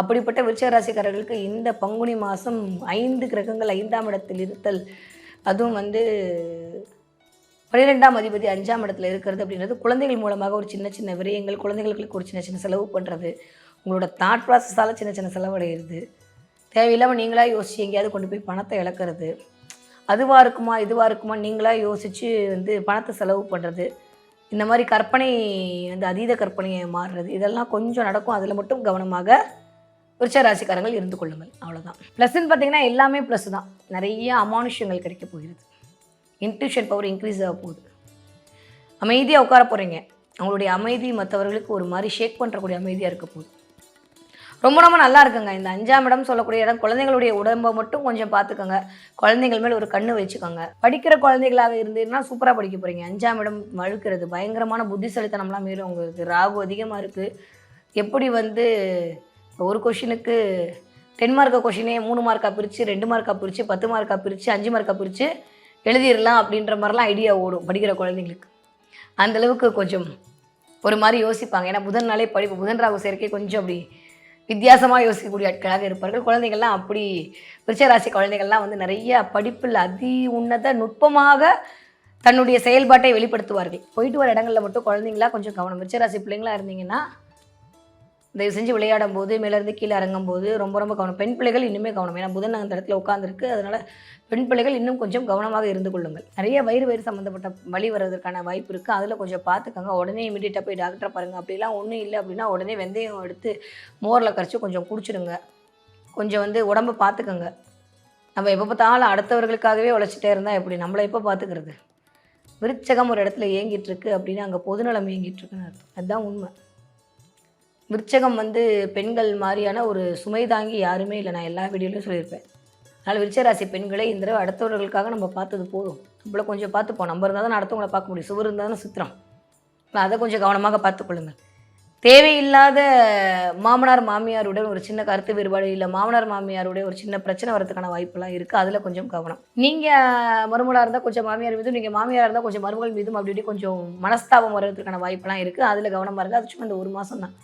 அப்படிப்பட்ட விருச்சிக ராசிக்காரர்களுக்கு இந்த பங்குனி மாதம் ஐந்து கிரகங்கள் ஐந்தாம் இடத்தில் இருத்தல் அதுவும் வந்து பன்னிரெண்டாம் அதிபதி அஞ்சாம் இடத்துல இருக்கிறது அப்படின்றது குழந்தைகள் மூலமாக ஒரு சின்ன சின்ன விரயங்கள் குழந்தைகளுக்கு ஒரு சின்ன சின்ன செலவு பண்ணுறது உங்களோட தாட் ப்ராசஸால் சின்ன சின்ன செலவடைகிறது தேவையில்லாமல் நீங்களாக யோசிச்சு எங்கேயாவது கொண்டு போய் பணத்தை இழக்கிறது. அதுவாக இருக்குமா இதுவாக இருக்குமா நீங்களாக யோசித்து வந்து பணத்தை செலவு பண்ணுறது இந்த மாதிரி கற்பனை வந்து அதீத கற்பனையை மாறுறது. இதெல்லாம் கொஞ்சம் நடக்கும். அதில் மட்டும் கவனமாக விருச்சராசிக்காரங்கள் இருந்து கொள்ளுங்கள். அவ்வளோதான் ப்ளஸ்ன்னு பார்த்தீங்கன்னா எல்லாமே ப்ளஸ் தான். நிறைய அமானுஷ்யங்கள் கிடைக்க போகிறது. இன்ட்யூஷன் பவர் இன்க்ரீஸ் ஆக போகுது. அமைதியாக உட்கார போகிறீங்க அவங்களுடைய அமைதி மற்றவர்களுக்கு ஒரு மாதிரி ஷேக் பண்ணுறக்கூடிய அமைதியாக இருக்க போகுது. ரொம்ப ரொம்ப நல்லா இருக்குங்க. இந்த அஞ்சாம் இடம் சொல்லக்கூடிய இடம் குழந்தைங்களுடைய உடம்பை மட்டும் கொஞ்சம் பார்த்துக்கோங்க. குழந்தைங்கள் மேல் ஒரு கண்ணு வச்சுக்கோங்க. படிக்கிற குழந்தைகளாக இருந்தீங்கன்னா சூப்பராக படிக்க போகிறீங்க அஞ்சாம் இடம் வழுக்கிறது பயங்கரமான புத்திசலித்தனம்லாம் மேலும் உங்களுக்கு ராகு அதிகமாக இருக்குது எப்படி வந்து ஒரு கொஷினுக்கு டென் மார்க்கா கொஷினே மூணு மார்க்காக பிரித்து ரெண்டு மார்க்காக பிரித்து பத்து மார்க்காக பிரித்து அஞ்சு மார்க்காக பிரித்து எழுதிடலாம் அப்படின்ற மாதிரிலாம் ஐடியா ஓடும் படிக்கிற குழந்தைங்களுக்கு. அந்த அளவுக்கு கொஞ்சம் ஒரு மாதிரி யோசிப்பாங்க. ஏன்னா புதன் நாளே படிப்பு புதன் ராகு சேர்க்கை கொஞ்சம் அப்படி வித்தியாசமாக யோசிக்கக்கூடிய ஆட்களாக இருப்பார்கள். குழந்தைகள்லாம் அப்படி விருச்சராசி குழந்தைகள்லாம் வந்து நிறைய படிப்பில் அதி உன்னத நுட்பமாக தன்னுடைய செயல்பாட்டை வெளிப்படுத்துவார்கள். போயிட்டு வர இடங்களில் மட்டும் குழந்தைங்களா கொஞ்சம் கவனம். விருச்சராசி பிள்ளைங்களா இருந்தீங்கன்னா தயவு செஞ்சு விளையாடும் போது மேலேருந்து கீழே இறங்கும் போது ரொம்ப ரொம்ப கவனம். பெண் பிள்ளைகள் இன்னுமே கவனம். ஏன்னா புதன் அந்த இடத்துல உட்காந்துருக்கு அதனால் பெண் பிள்ளைகள் இன்னும் கொஞ்சம் கவனமாக இருந்து கொள்ளுங்கள். நிறைய வயிறு வயிறு சம்மந்தப்பட்ட வழி வர்றதுக்கான வாய்ப்பு இருக்குது அதில் கொஞ்சம் பார்த்துக்கோங்க. உடனே இமீடியட்டாக போய் டாக்டரை பாருங்கள் அப்படிலாம் ஒன்றும் இல்லை அப்படின்னா உடனே வெந்தயம் எடுத்து மோரில் கரைச்சி கொஞ்சம் குடிச்சிடுங்க. கொஞ்சம் வந்து உடம்பை பார்த்துக்கோங்க. நம்ம எப்போ பார்த்தாலும் அடுத்தவர்களுக்காகவே உழைச்சிட்டே இருந்தால் எப்படி? நம்மளை எப்போ பார்த்துக்கிறது? விருச்சகம் ஒரு இடத்துல இயங்கிட்டு இருக்கு அப்படின்னா அங்கே பொதுநலம் இயங்கிட்டு இருக்குன்னு அர்த்தம். அதுதான் உண்மை. விருச்சகம் வந்து பெண்கள் மாதிரியான ஒரு சுமை தாங்கி யாருமே இல்லை. நான் எல்லா வீடியோலையும் சொல்லியிருப்பேன். அதனால் விருச்சராசி பெண்களை இந்த தடவை அடுத்தவர்களுக்காக நம்ம பார்த்தது போதும். நம்மள கொஞ்சம் பார்த்துப்போம். நம்ம இருந்தால் தான் அடுத்தவங்களை பார்க்க முடியும். சுவர் இருந்தால் தான் சித்திரம். அதை கொஞ்சம் கவனமாக பார்த்துக்கொள்ளுங்கள் தேவையில்லாத மாமனார் மாமியாருடன் ஒரு சின்ன கருத்து வேறுபாடு இல்லை. மாமனார் மாமியாருடைய ஒரு சின்ன பிரச்சனை வரதுக்கான வாய்ப்பெல்லாம் இருக்குது அதில் கொஞ்சம் கவனம். நீங்கள் மருமலாக இருந்தால் கொஞ்சம் மாமியார் மீதும் நீங்கள் மாமியாராக இருந்தால் கொஞ்சம் மருமகள் மீதும் அப்படி இப்படி கொஞ்சம் மனஸ்தாபம் வர்றதுக்கான வாய்ப்பெல்லாம் இருக்குது அதில் கவனமாக இருக்குது அது சும்மா இந்த ஒரு மாதம் தான்